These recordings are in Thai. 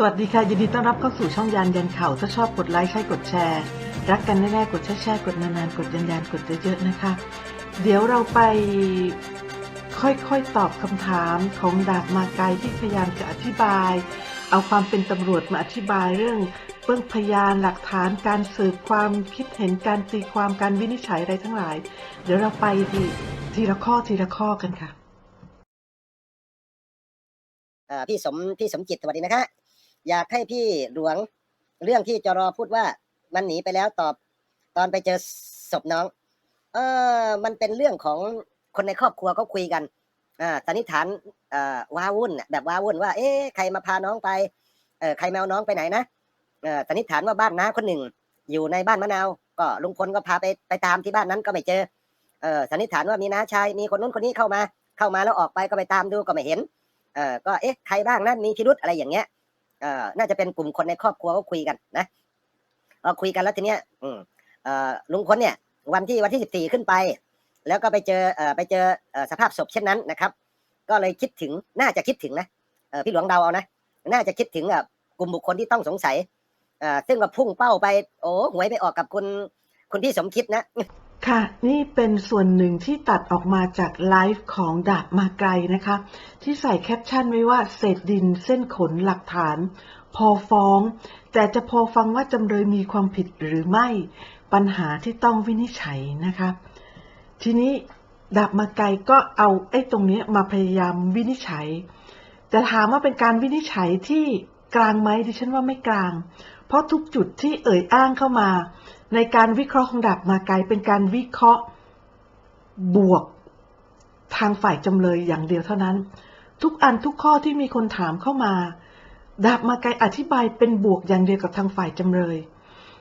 สวัสดีค่ะ ยินดีต้อนรับเข้าสู่ช่องยานยันเข่าถ้าชอบกดไลค์ใช่กดแชร์ รักกันแน่ๆกดแชร์ๆกดนานๆ กดยันยันกดเยอะๆนะคะ เดี๋ยวเราไปค่อยๆตอบคำถามของดาบมาไกลที่พยายามจะอธิบาย เอาความเป็นตำรวจมาอธิบายเรื่องเบื้องพยานหลักฐานการสืบความคิดเห็นการตีความการวินิจฉัยอะไรทั้งหลาย เดี๋ยวเราไปทีทีละข้อทีละข้อกันค่ะพี่สมพี่สมจิตสวัสดีนะคะ อยากให้พี่หลวงเรื่องที่จรอพูดว่ามันหนีไปแล้วตอบ ตอนไปเจอศพน้อง เออมันเป็นเรื่องของคนในครอบครัวเขาคุยกันอ่าสันนิษฐานเอ่อว้าวุ่นแบบว้าวุ่นว่า เอ๊ะใครมาพาน้องไปเออใครแมวน้องไปไหนนะเออสันนิษฐานว่าบ้านน้าคนหนึ่ง อยู่ในบ้านมะนาว ก็ลุงพลก็พาไปไปตามที่บ้านนั้นก็ไม่เจอเออสันนิษฐานว่ามีน้าชายมีคนนู้นคนนี้เข้ามา เข้ามาแล้วออกไปก็ไปตามดูก็ไม่เห็นเออก็เอ๊ะใครบ้างนั่นมีพิรุธอะไรอย่างเงี้ย เออน่าจะเป็นกลุ่มคนในครอบครัวก็คุยกันนะพอคุยกันแล้วทีเนี้ยอืมเออลุงพลเนี่ย วันที่วันที่สิบสี่ขึ้นไป แล้วก็ไปเจอเออไปเจอเออสภาพศพเช่นนั้นนะครับ ก็เลยคิดถึงน่าจะคิดถึงนะเออพี่หลวงเดาเอานะน่าจะคิดถึงกลุ่มบุคคลที่ต้องสงสัยเออซึ่งก็พุ่งเป้าไป โอ้หวยไปออกกับคุณคุณพี่สมคิดนะ ค่ะ นี่เป็นส่วนหนึ่งที่ตัดออกมาจากไลฟ์ของดาบมาไกลนะคะ ที่ใส่แคปชั่นไว้ว่าเศษดินเส้นขนหลักฐาน พอฟ้อง แต่จะพอฟังว่าจำเลยมีความผิดหรือไม่ ปัญหาที่ต้องวินิจฉัยนะคะ ทีนี้ดาบมาไกลก็เอาไอ้ตรงนี้มาพยายามวินิจฉัย แต่ถามว่าเป็นการวินิจฉัยที่กลางไหมดิฉันว่าไม่กลาง เพราะทุกจุดที่เอ่ยอ้างเข้ามา ในการวิเคราะห์ของดาบมาไกลเป็นการวิเคราะห์บวกทางฝ่ายจำเลยอย่างเดียวเท่านั้น ทุกอันทุกข้อที่มีคนถามเข้ามา ดาบมาไกลอธิบายเป็นบวกอย่างเดียวกับทางฝ่ายจำเลย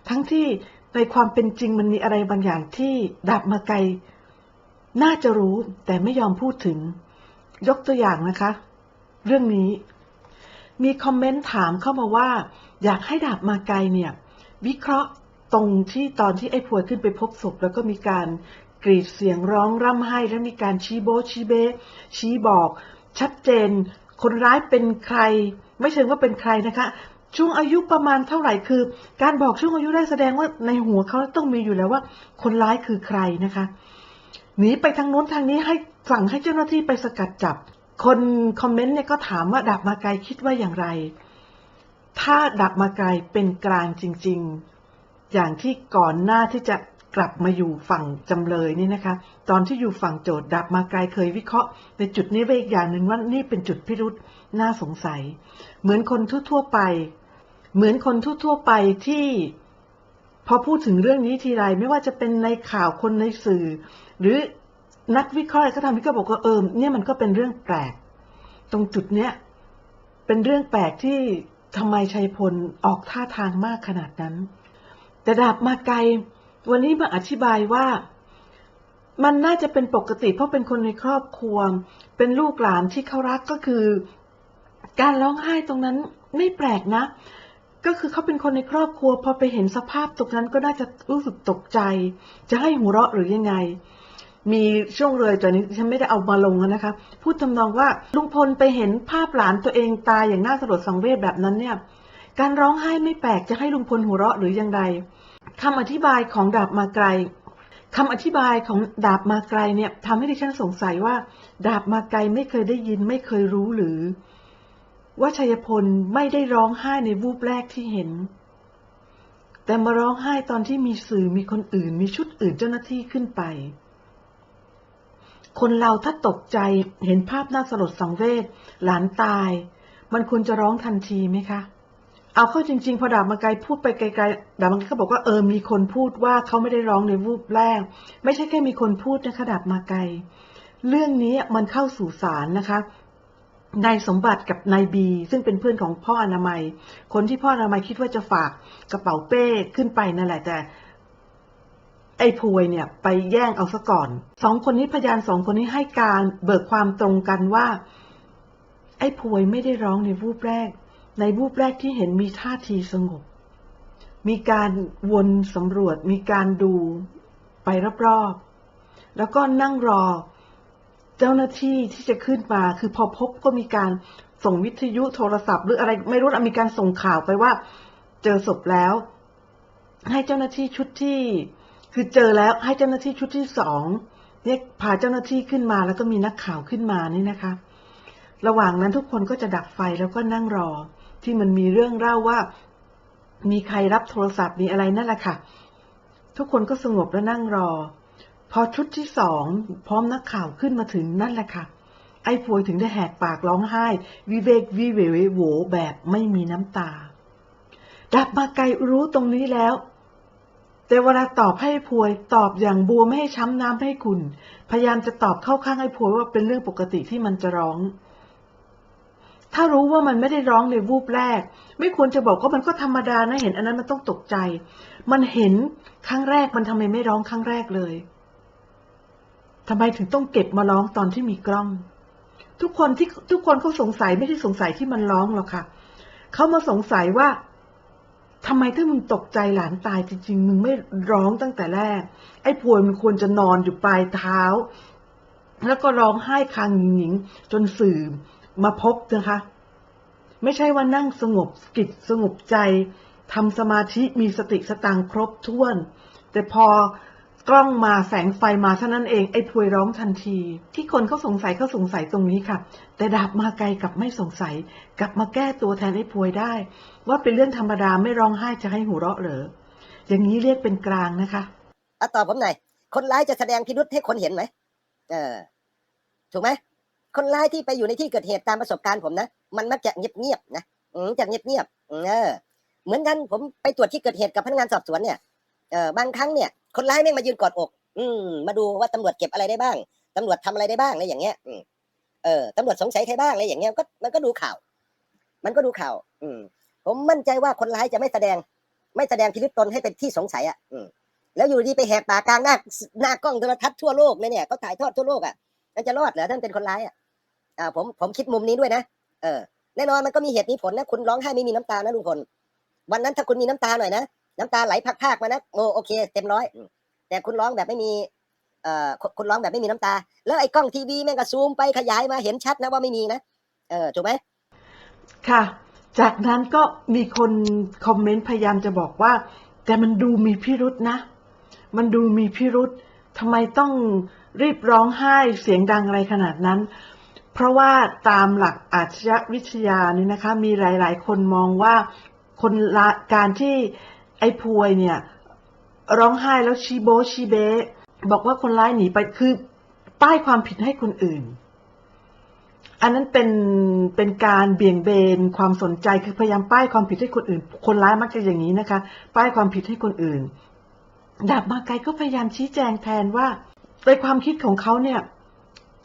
ทั้งที่ในความเป็นจริงมันมีอะไรบางอย่างที่ดาบมาไกลน่าจะรู้แต่ไม่ยอมพูดถึง ยกตัวอย่างนะคะ เรื่องนี้ มีคอมเมนต์ถามเข้ามาว่า อยากให้ดาบมาไกลเนี่ย วิเคราะห์ตรงที่ตอนที่ไอ้พวยขึ้นไปพบศพแล้วก็มีการกรีดเสียงร้องร่ำไห้ และมีการชี้โบชี้เบ ชี้บอก ชัดเจน คนร้ายเป็นใคร ไม่เชิงว่าเป็นใครนะคะ ช่วงอายุประมาณเท่าไหร่คือ การบอกช่วงอายุได้แสดงว่าในหัวเขาต้องมีอยู่แล้วว่า คนร้ายคือใครนะคะหนีไปทางโน้นทางนี้ให้สั่งให้เจ้าหน้าที่ไปสกัดจับ คนคอมเมนต์เนี่ยก็ถามว่าดาบมาไกลคิดว่าอย่างไร ถ้าดาบมาไกลเป็นกลางจริง ๆ อย่างที่ก่อนหน้าที่จะกลับมาอยู่ฝั่งจำเลยนี่นะคะ ตอนที่อยู่ฝั่งโจทย์ดาบมาไกลเคยวิเคราะห์ ในจุดนี้ไว้อีกอย่างหนึ่งว่านี่เป็นจุดพิรุษน่าสงสัย เหมือนคนทั่วๆไป เหมือนคนทั่วๆไปที่พอพูดถึงเรื่องนี้ทีไรไม่ว่าจะเป็นในข่าวคนในสื่อ หรือ นักวิเคราะห์อะไรก็ทำที่ก็บอกว่าเออเนี่ยมันก็เป็นเรื่องแปลก ตรงจุดเนี้ยเป็นเรื่องแปลกที่ทำไมชัยพลออกท่าทางมากขนาดนั้น แต่ดาบมาไกล วันนี้มาอธิบายว่ามันน่าจะเป็นปกติเพราะเป็นคนในครอบครัว เป็นลูกหลานที่เขารักก็คือ การร้องไห้ตรงนั้นไม่แปลกนะ ก็คือเขาเป็นคนในครอบครัว พอไปเห็นสภาพตรงนั้นก็น่าจะรู้สึกตกใจ จะให้หัวเราะหรือยังไง มีช่วงเลยแต่นี้ฉันไม่ได้เอามาลงนะคะ พูดทำนองว่าลุงพลไปเห็นภาพหลานตัวเองตายอย่างน่าสลดสังเวชแบบนั้นเนี่ย การร้องไห้ไม่แปลกจะให้ลุงพลหัวเราะหรือยังไรคำอธิบายของดาบมาไกลคำอธิบายของดาบมาไกลเนี่ยทำให้ดิฉันสงสัยว่า ดาบมาไกลไม่เคยได้ยินไม่เคยรู้หรือ ว่าชัยพลไม่ได้ร้องไห้ในวูบแรกที่เห็น แต่มาร้องไห้ตอนที่มีสื่อมีคนอื่น มีชุดอื่นเจ้าหน้าที่ขึ้นไป คนเราถ้าตกใจเห็นภาพน่าสลดสังเวชหลานตาย มันควรจะร้องทันทีไหมคะ เอาเข้าจริง ๆ พอดาบมาไกลพูดไปไกลๆดาบมาไกลก็บอกว่าเออมีคนพูดว่าเขาไม่ได้ร้องในวูบแรก ไม่ใช่แค่มีคนพูดนะคะดาบมาไกลเรื่องนี้มันเข้าสู่ศาลนะคะนายสมบัติกับนายบีซึ่งเป็นเพื่อนของพ่ออนามัย คนที่พ่ออนามัยคิดว่าจะฝากกระเป๋าเป้ขึ้นไปนั่นแหละแต่ ไอ้พวยเนี่ยไปแย่งเอาซะก่อน สองคนนี้พยานสองคนนี้ให้การเบิกความตรงกันว่า ไอ้พวยไม่ได้ร้องในวูบแรก ในวูบแรกที่เห็นมีท่าทีสงบ มีการวนสำรวจ มีการดูไปรอบๆ แล้วก็นั่งรอเจ้าหน้าที่ที่จะขึ้นมา คือพอพบก็มีการส่งวิทยุโทรศัพท์ หรืออะไรไม่รู้อะมีการส่งข่าวไปว่า เจอศพแล้ว ให้เจ้าหน้าที่ชุดที่ คือเจอแล้วให้เจ้าหน้าที่ชุดที่สองเนี่ยพาเจ้าหน้าที่ขึ้นมาแล้วก็มีนักข่าวขึ้นมานี่นะคะ ระหว่างนั้นทุกคนก็จะดับไฟแล้วก็นั่งรอ ที่มันมีเรื่องเล่าว่า มีใครรับโทรศัพท์มีอะไรนั่นแหละค่ะ ทุกคนก็สงบแล้วนั่งรอ พอชุดที่สองพร้อมนักข่าวขึ้นมาถึงนั่นแหละค่ะ ไอ้พวยถึงได้แหกปากร้องไห้ วิเวกวิเววโวแบบไม่มีน้ำตาดับมาไกลรู้ตรงนี้แล้ว แต่เวลาตอบให้พวย ตอบอย่างบัวไม่ให้ช้ำน้ำให้คุณ พยายามจะตอบเข้าข้างไอ้พวยว่าเป็นเรื่องปกติที่มันจะร้อง ถ้ารู้ว่ามันไม่ได้ร้องในวูบแรก ไม่ควรจะบอกว่ามันก็ธรรมดานะเห็น อันนั้นมันต้องตกใจ มันเห็นครั้งแรกมันทำไมไม่ร้องครั้งแรกเลยทำไมถึงต้องเก็บมาร้องตอนที่มีกล้อง ทุกคนที่ทุกคนเขาสงสัยไม่ได้สงสัยที่มันร้องหรอกค่ะเขามาสงสัยว่า ทำไมถ้ามึงตกใจหลานตายจริงๆ มึงไม่ร้องตั้งแต่แรก ไอ้พวยมันควรจะนอนอยู่ปลายเท้า แล้วก็ร้องไห้คางหญิงจนสื่อมาพบนะคะ ไม่ใช่ว่านั่งสงบกิจสงบใจทำสมาธิมีสติสตังค์ครบถ้วน แต่พอ กล้องมาแสงไฟมาเท่านั้นเองไอ้พวยร้องทันที ที่คนเขาสงสัยเขาสงสัยตรงนี้ค่ะ แต่ดาบมาไกลกับไม่สงสัย กลับมาแก้ตัวแทนไอ้พวยได้ ว่าเป็นเรื่องธรรมดาไม่ร้องไห้จะให้หูเราะเหรออย่างนี้เรียกเป็นกลางนะคะอะตอบผมหน่อยคนร้ายจะแสดงพิรุษให้คนเห็นไหมเออ ถูกไหมคนร้ายที่ไปอยู่ในที่เกิดเหตุตามประสบการณ์ผมนะมันมักจะเงียบๆนะอืมจะเงียบๆเออ เหมือนกันผมไปตรวจที่เกิดเหตุกับพนักงานสอบสวนเนี่ยเออบางครั้งเนี่ย คนร้ายแม่งมายืนกอดอก อืมมาดูว่าตำรวจเก็บอะไรได้บ้างตำรวจทำอะไรได้บ้างอะไรอย่างเงี้ย อืมเออตำรวจสงสัยใครบ้างอะไรอย่างเงี้ยก็มันก็ดูข่าว มันก็ดูข่าว อืม ผมมั่นใจว่าคนร้ายจะไม่แสดง ไม่แสดงพิรุษตนให้เป็นที่สงสัยอะ อืมแล้วอยู่ดีไปแหกปากกลางหน้าหน้ากล้องโทรทัศน์ทั่วโลกเลยเนี่ยเขาถ่ายทอดทั่วโลกอะมันจะรอดเหรอท่านเป็นคนร้ายอะอ่าผมผมคิดมุมนี้ด้วยนะเออแน่นอนมันก็มีเหตุมีผลนะคุณร้องไห้ไม่มีน้ำตานะลุงพลวันนั้นถ้าคุณมีน้ำตาหน่อยนะ น้ำตาไหลพากๆมานะโอโอเค เต็มร้อยอืมแต่คุณร้องแบบไม่มีเอ่อคุณคุณร้องแบบไม่มีน้ำตา แล้วไอ้กล้องทีวีแม่งก็ซูมไปขยายมาเห็นชัดนะว่าไม่มีนะเออถูกไหมค่ะ จากนั้นก็มีคนคอมเมนต์พยายามจะบอกว่า แต่มันดูมีพิรุษนะ มันดูมีพิรุษทำไมต้องรีบร้องไห้เสียงดังอะไรขนาดนั้น เพราะว่าตามหลักอาชญวิทยานี่นะคะ มีหลาย ๆ คนมองว่าคนละการที่ ไอ้พวยเนี่ย ร้องไห้แล้วชีโบชีเบบอกว่าคนร้ายหนีไปคือป้ายความผิดให้คนอื่น อันนั้นเป็นเป็นการเบี่ยงเบนความสนใจคือพยายามป้ายความผิดให้คนอื่น คนร้ายมักจะอย่างนี้นะคะ ป้ายความผิดให้คนอื่น ดาบมาไกลก็พยายามชี้แจงแทนว่าในความคิดของเขาเนี่ย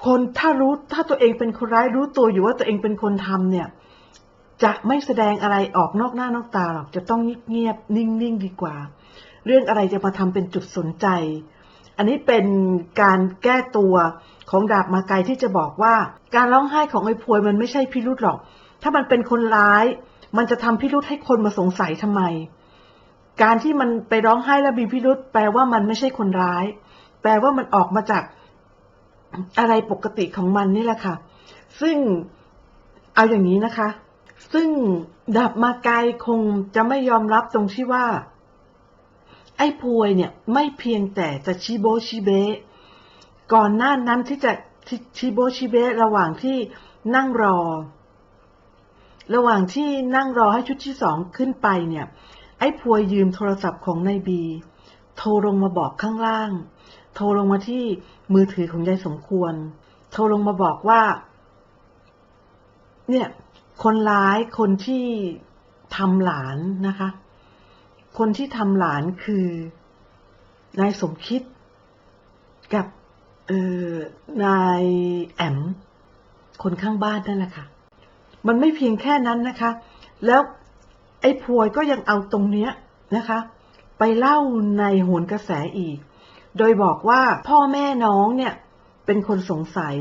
คนถ้ารู้ถ้าตัวเองเป็นคนร้ายรู้ตัวอยู่ว่าตัวเองเป็นคนทำเนี่ย จะไม่แสดงอะไรออกนอกหน้านอกตาหรอก จะต้องเงียบๆนิ่งๆดีกว่า เรื่องอะไรจะมาทำเป็นจุดสนใจ อันนี้เป็นการแก้ตัวของดาบมาไกลที่จะบอกว่า การร้องไห้ของไอ้พวยมันไม่ใช่พิรุธหรอก ถ้ามันเป็นคนร้าย มันจะทำพิรุธให้คนมาสงสัยทำไม การที่มันไปร้องไห้แล้วมีพิรุธแปลว่ามันไม่ใช่คนร้าย แปลว่ามันออกมาจากอะไรปกติของมันนี่แหละค่ะ ซึ่งเอาอย่างนี้นะคะ ซึ่งดาบมาไกลคงจะไม่ยอมรับตรงที่ว่า ไอ้พวยเนี่ยไม่เพียงแต่จะชิโบชิเบะก่อนหน้านั้นที่จะชิโบชิเบะระหว่างที่นั่งรอ ระหว่างที่นั่งรอให้ชุดที่สองขึ้นไปเนี่ย ไอ้พวยยืมโทรศัพท์ของนายบี โทรลงมาบอกข้างล่าง โทรลงมาที่มือถือของยายสมควร โทรลงมาบอกว่า เนี่ย คนร้ายคนที่ทำหลานนะคะ คนที่ทำหลานคือนายสมคิดกับนายแอม คนข้างบ้านนั่นแหละค่ะ มันไม่เพียงแค่นั้นนะคะ แล้วไอ้พวยก็ยังเอาตรงเนี้ยนะคะ ไปเล่าในโหนกระแสอีก โดยบอกว่าพ่อแม่น้องเนี่ย เป็นคนสงสัย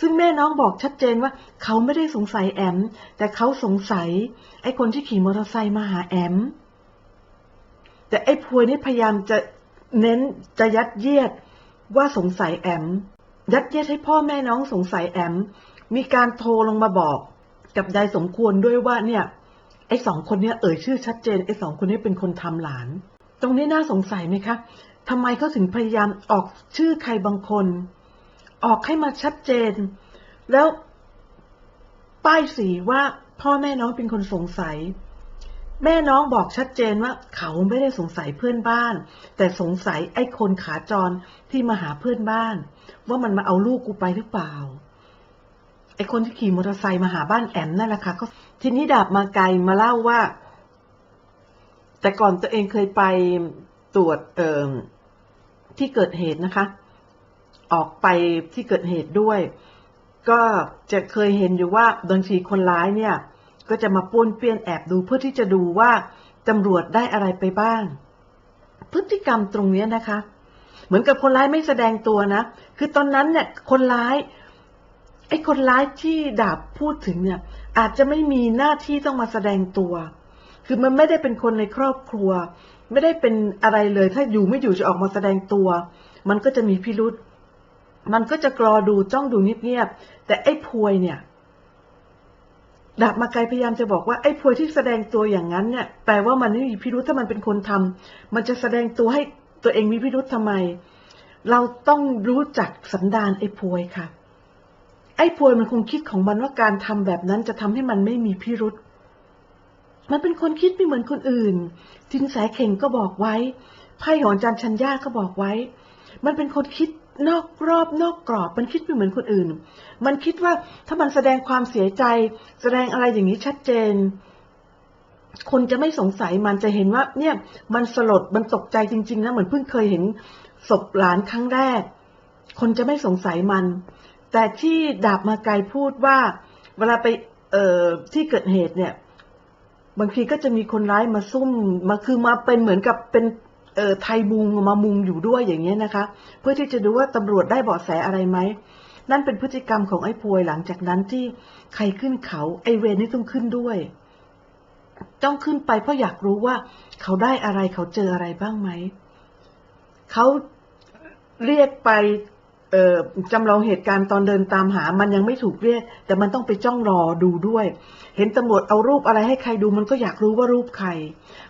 ซึ่งแม่น้องบอกชัดเจนว่าเขาไม่ได้สงสัยแอม แต่เขาสงสัย ไอ้คนที่ขี่มอเตอร์ไซค์มาหาแอม แต่ไอ้พวยนี่พยายามจะเน้นจะยัดเยียดว่าสงสัยแอม ยัดเยียดให้พ่อแม่น้องสงสัยแอม มีการโทรลงมาบอกกับยายสมควรด้วยว่าเนี่ย ไอ้สองคนเนี้ยเอ่ยชื่อชัดเจนไอ้สองคนนี้เป็นคนทำหลาน ตรงนี้น่าสงสัยไหมคะทำไมเขาถึงพยายามออกชื่อใครบางคน ออกให้มาชัดเจน แล้วป้ายสีว่าพ่อแม่น้องเป็นคนสงสัย แม่น้องบอกชัดเจนว่าเขาไม่ได้สงสัยเพื่อนบ้าน แต่สงสัยไอ้คนขาจรที่มาหาเพื่อนบ้าน ว่ามันมาเอาลูกกูไปหรือเปล่าไอ้คนที่ขี่มอเตอร์ไซค์มาหาบ้านแอมนั่นแหละค่ะก็ทีนี้ดาบมาไกลมาเล่าว่า แต่ก่อนตัวเองเคยไปตรวจเอ่อที่เกิดเหตุนะคะ ออกไปที่เกิดเหตุด้วย ก็จะเคยเห็นอยู่ว่าบางทีคนร้ายเนี่ย ก็จะมาป้วนเปี้ยนแอบดูเพื่อที่จะดูว่าตำรวจได้อะไรไปบ้าง พฤติกรรมตรงนี้นะคะ เหมือนกับคนร้ายไม่แสดงตัวนะ คือตอนนั้นเนี่ยคนร้ายไอ้คนร้ายที่ดาบพูดถึงเนี่ย อาจจะไม่มีหน้าที่ต้องมาแสดงตัว คือมันไม่ได้เป็นคนในครอบครัว ไม่ได้เป็นอะไรเลย ถ้าอยู่ไม่อยู่จะออกมาแสดงตัว มันก็จะมีพิรุษ มันก็จะกรอดูจ้องดูเงียบๆแต่ไอ้พวยเนี่ยดาบมาไกลพยายามจะบอกว่าไอ้พวยที่แสดงตัวอย่างนั้นเนี่ยแปลว่ามันไม่มีพิรุษถ้ามันเป็นคนทำมันจะแสดงตัวให้ตัวเองมีพิรุษทำไม เราต้องรู้จักสันดานไอ้พวยค่ะ ไอ้พวยมันคงคิดของมันว่าการทำแบบนั้นจะทำให้มันไม่มีพิรุษมันเป็นคนคิดไม่เหมือนคนอื่นจินแสเข่งก็บอกไว้ไพ่ของจารย์ชัญญาก็บอกไว้ มันเป็นคนคิด นอกรอบนอกกรอบ มันคิดไม่เหมือนคนอื่น มันคิดว่าถ้ามันแสดงความเสียใจ แสดงอะไรอย่างนี้ชัดเจน คนจะไม่สงสัยมันจะเห็นว่า เนี่ย มันสลดมันตกใจจริง ๆ นะ เหมือนเพิ่งเคยเห็นศพหลานครั้งแรก คนจะไม่สงสัยมัน แต่ที่ดาบมาไกลพูดว่า เวลาไปเอ่อที่เกิดเหตุเนี่ย บางทีก็จะมีคนร้ายมาซุ่มมาคือมาเป็นเหมือนกับเป็น เออไทยมุงมามุงอยู่ด้วยอย่างเงี้ยนะคะ เพื่อที่จะดูว่าตำรวจได้เบาะแสอะไรไหมนั่นเป็นพฤติกรรมของไอ้พวยหลังจากนั้นที่ใครขึ้นเขาไอ้เวรนี่ต้องขึ้นด้วย ต้องขึ้นไปเพราะอยากรู้ว่า เขาได้อะไรเขาเจออะไรบ้างไหมเขาเรียกไป จำลองเหตุการณ์ตอนเดินตามหา มันยังไม่ถูกเรียก แต่มันต้องไปจ้องรอดูด้วย เห็นตำรวจเอารูปอะไรให้ใครดูมันก็อยากรู้ว่ารูปใคร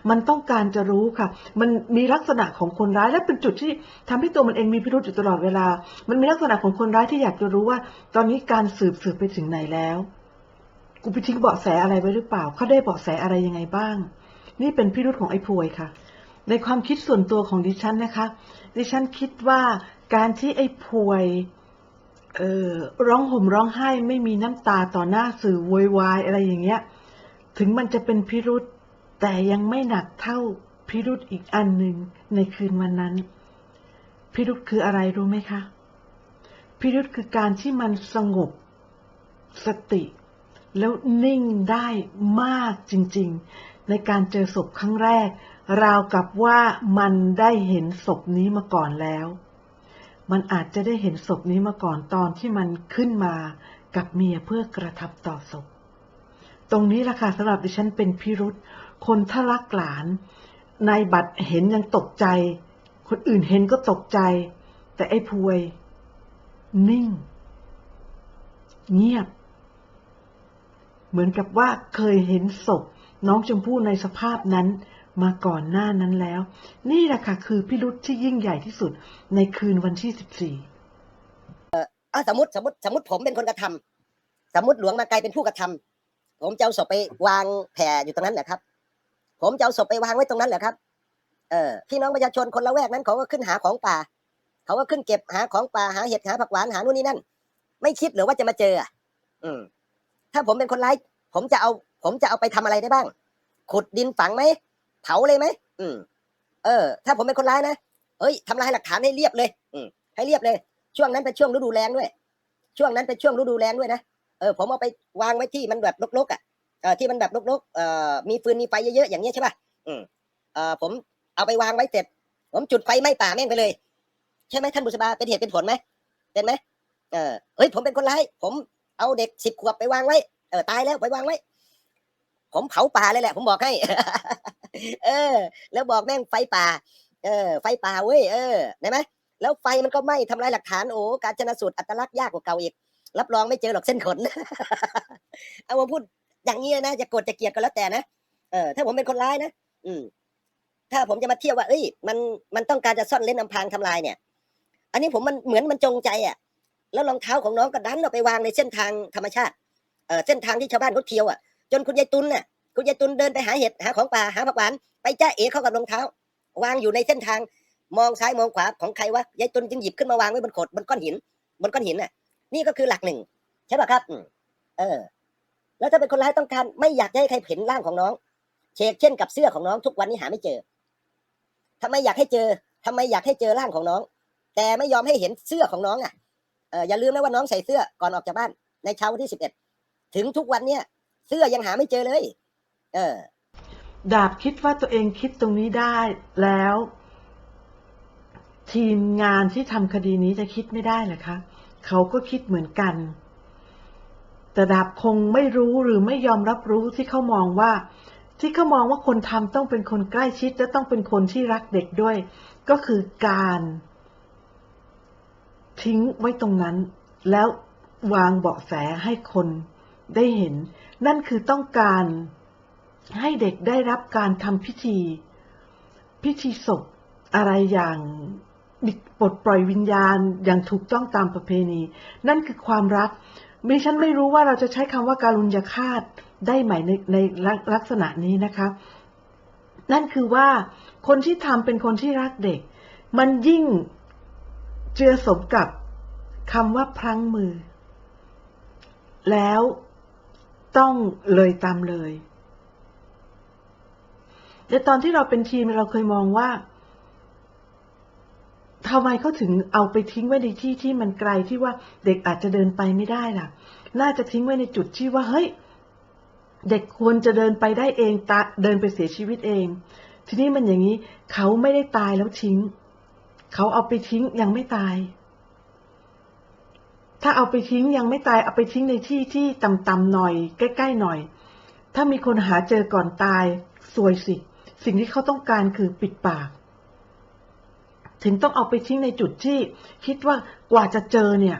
มันต้องการจะรู้ค่ะ มันมีลักษณะของคนร้ายและเป็นจุดที่ทำให้ตัวมันเองมีพิรุธอยู่ตลอดเวลา มันมีลักษณะของคนร้ายที่อยากจะรู้ว่า ตอนนี้การสืบสืบไปถึงไหนแล้ว กูไปทิ้งเบาะแสอะไรไว้หรือเปล่า เขาได้เบาะแสอะไรยังไงบ้าง นี่เป็นพิรุธของไอ้พวยค่ะ ในความคิดส่วนตัวของดิฉันนะคะ ดิฉันคิดว่า การที่ไอ้พวยร้องห่มร้องไห้ไม่มีน้ำตาต่อหน้าสื่อโวยวายอะไรอย่างเงี้ย ถึงมันจะเป็นพิรุษแต่ยังไม่หนักเท่าพิรุษอีกอันหนึ่งในคืนวันนั้น พิรุษคืออะไรรู้ไหมคะ พิรุษคือการที่มันสงบสติ แล้วนิ่งได้มากจริง ๆ ในการเจอศพครั้งแรก ราวกับว่ามันได้เห็นศพนี้มาก่อนแล้ว มันอาจจะได้เห็นศพนี้มาก่อนตอนที่มันขึ้นมากับเมียเพื่อกระทำต่อศพ ตรงนี้ล่ะค่ะสำหรับดิฉันเป็นพิรุษคนถ้ารักหลาน นายบัตรเห็นยังตกใจ คนอื่นเห็นก็ตกใจ แต่ไอ้พวย นิ่ง เงียบ เหมือนกับว่าเคยเห็นศพน้องชมพู่ในสภาพนั้น มาก่อนหน้านั้นแล้ว นี่แหละค่ะคือพิรุษที่ยิ่งใหญ่ที่สุดในคืนวันที่สิบสี่เอะสมมติสมมติสมมติผมเป็นคนกระทำสมมติหลวงมาไกลเป็นผู้กระทำผมจะเอาศพไปวางแผ่อยู่ตรงนั้นแหละครับ ผมจะเอาศพไปวางไว้ตรงนั้นแหละครับ เออพี่น้องประชาชนคนละแวกนั้นเขาก็ขึ้นหาของป่า เขาก็ขึ้นเก็บหาของป่าหาเห็ดหาผักหวานหานู่นนี่นั่น ไม่คิดหรือว่าจะมาเจออะอืม ถ้าผมเป็นคนร้ายผมจะเอา ผมจะเอาไปทำอะไรได้บ้าง ขุดดินฝังไหม เผาเลยไหมอืม เออ ถ้าผมเป็นคนร้ายนะเอ้ยทำลายหลักฐานให้เรียบเลย อืมให้เรียบเลย ช่วงนั้นเป็นช่วงฤดูแล้งด้วย ช่วงนั้นเป็นช่วงฤดูแล้งด้วยนะเออผมเอาไปวางไว้ที่มันแบบรกๆอะเออที่มันแบบรกๆเอ่อมีฟืนมีไฟเยอะๆอย่างเงี้ยใช่ป่ะอืมเออผมเอาไปวางไว้เสร็จ ผมจุดไฟไหม้ป่าแม่งไปเลย ใช่ไหมท่านบุษบาเป็นเหตุเป็นผลไหมเป็นไหมเออเฮ้ยผมเป็นคนร้าย ผมเอาเด็กสิบขวบไปวางไว้เออตายแล้วไปวางไว้ ผมเผาป่าเลยแหละ ผมบอกให้ เออ แล้วบอกแม่งไฟป่า เออ ไฟป่าเว้ย เออได้ไหมแล้วไฟมันก็ไหม้ทำลายหลักฐานโอ้การชนะสูตรอัตลักษณ์ยากกว่าเก่าอีก รับรองไม่เจอหรอกเส้นขน เอามาพูดอย่างนี้นะจะโกรธจะเกลียดก็แล้วแต่นะเออถ้าผมเป็นคนร้ายนะอืม ถ้าผมจะมาเที่ยวว่าเอ้ย มันมันต้องการจะซ่อนเล่นอำพรางทำลายเนี่ย อันนี้ผมมันเหมือนมันจงใจอะ แล้วรองเท้าของน้องก็ดันเอาไปวางในเส้นทางธรรมชาติเออเส้นทางที่ชาวบ้านเขาเที่ยวอะจนคุณยายตุลน่ะ คุณยายตุลเดินไปหาเห็ดหาของป่าหาผักหวานไปจ้าเอ๋เข้ากับรองเท้า วางอยู่ในเส้นทาง มองซ้ายมองขวาของใครวะยายตุลจึงหยิบขึ้นมาวางไว้บนโขดบนก้อนหิน บนก้อนหินน่ะ นี่ก็คือหลักหนึ่งใช่ป่ะครับเออ แล้วถ้าเป็นคนร้ายต้องการไม่อยากจะให้ใครเห็นร่างของน้องเชกเช่นกับเสื้อของน้องทุกวันนี้หาไม่เจอทำไมอยากให้เจอทำไมอยากให้เจอร่างของน้อง แต่ไม่ยอมให้เห็นเสื้อของน้องอะเอออย่าลืมนะว่าน้องใส่เสื้อก่อนออกจากบ้านในเช้าวันที่สิบเอ็ดถึงทุกวันเนี่ยเสื้อยังหาไม่เจอเลย เออ ดาบคิดว่าตัวเองคิดตรงนี้ได้แล้ว ทีมงานที่ทำคดีนี้จะคิดไม่ได้เหรอคะ เขาก็คิดเหมือนกัน แต่ดาบคงไม่รู้หรือไม่ยอมรับรู้ที่เขามองว่า ที่เขามองว่าคนทำต้องเป็นคนใกล้ชิดและต้องเป็นคนที่รักเด็กด้วย ก็คือการทิ้งไว้ตรงนั้น แล้ววางเบาะแสให้คนได้เห็น นั่นคือต้องการ ให้เด็กได้รับการทำพิธี พิธีศพอะไรอย่างปลดปล่อยวิญญาณอย่างถูกต้องตามประเพณี นั่นคือความรักดิฉันไม่รู้ว่าเราจะใช้คำว่าการุญยฆาตได้ไหมในในลักษณะนี้นะคะ นั่นคือว่าคนที่ทำเป็นคนที่รักเด็ก มันยิ่งเจือสมกับคำว่าพลั้งมือ แล้วต้องเลยตามเลย แต่ตอนที่เราเป็นทีมเราเคยมองว่าทำไมเขาถึงเอาไปทิ้งไว้ในที่ที่มันไกลที่ว่าเด็กอาจจะเดินไปไม่ได้ล่ะ น่าจะทิ้งไว้ในจุดที่ว่าเฮ้ย เด็กควรจะเดินไปได้เองตาเดินไปเสียชีวิตเอง ทีนี้มันอย่างนี้ เขาไม่ได้ตายแล้วทิ้ง เขาเอาไปทิ้งยังไม่ตาย ถ้าเอาไปทิ้งยังไม่ตายเอาไปทิ้งในที่ที่ต่ำๆหน่อย ใกล้ๆหน่อย ถ้ามีคนหาเจอก่อนตายสวยสิ สิ่งที่เขาต้องการคือปิดปาก ถึงต้องเอาไปทิ้งในจุดที่คิดว่ากว่าจะเจอเนี่ย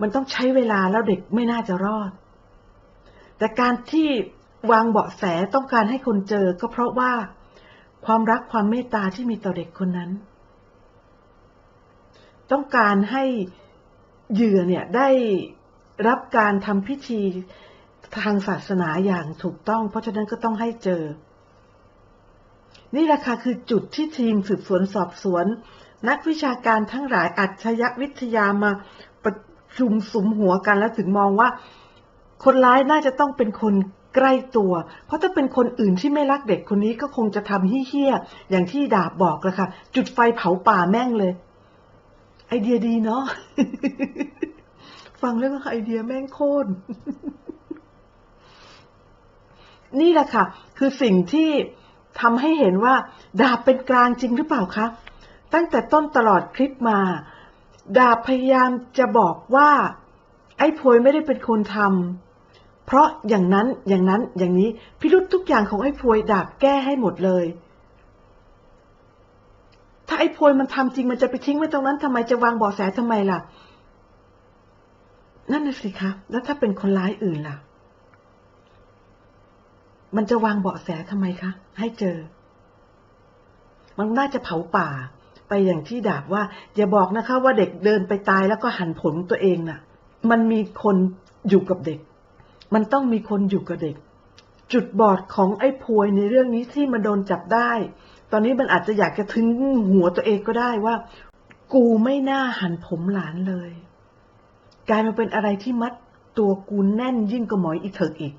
มันต้องใช้เวลาแล้วเด็กไม่น่าจะรอด แต่การที่วางเบาะแสต้องการให้คนเจอก็เพราะว่า ความรักความเมตตาที่มีต่อเด็กคนนั้น ต้องการให้เหยื่อเนี่ยได้รับการทำพิธีทางศาสนาอย่างถูกต้อง เพราะฉะนั้นก็ต้องให้เจอ นี่แหละค่ะคือจุดที่ทีมสืบสวนสอบสวน นักวิชาการทั้งหลายอัจฉริยวิทยามาประชุมสุมหัวกันแล้วถึงมองว่า คนร้ายน่าจะต้องเป็นคนใกล้ตัว เพราะถ้าเป็นคนอื่นที่ไม่รักเด็กคนนี้ก็คงจะทำเฮี้ยๆอย่างที่ดาบบอกละค่ะ จุดไฟเผาป่าแม่งเลย ไอเดียดีเนาะฟังแล้วก็ไอเดียแม่งโคตรนี่แหละค่ะ คือสิ่งที่ ทำให้เห็นว่า ดาบเป็นกลางจริงหรือเปล่าคะ ตั้งแต่ต้นตลอดคลิปมา ดาบพยายามจะบอกว่า ไอ้พวยไม่ได้เป็นคนทำเพราะอย่างนั้นอย่างนั้นอย่างนี้พิรุษทุกอย่างของไอ้พวยดาบแก้ให้หมดเลย ถ้าไอ้พวยมันทำจริงมันจะไปทิ้งไว้ตรงนั้นทำไมจะวางเบาะแสทำไมล่ะ นั่นน่ะสิคะแล้วถ้าเป็นคนร้ายอื่นล่ะ มันจะวางเบาะแสทำไมคะ ให้เจอ มันน่าจะเผาป่า ไปอย่างที่ดาบว่า อย่าบอกนะคะ ว่าเด็กเดินไปตายแล้วก็หันผลตัวเองน่ะ มันมีคนอยู่กับเด็ก มันต้องมีคนอยู่กับเด็ก จุดบอดของไอ้พวยในเรื่องนี้ที่มันโดนจับได้ ตอนนี้มันอาจจะอยากจะถึงหัวตัวเองก็ได้ว่า กูไม่น่าหันผมหลานเลย กลายมาเป็นอะไรที่มัดตัวกูแน่นยิ่งกว่าหมอยอีเถิกอีก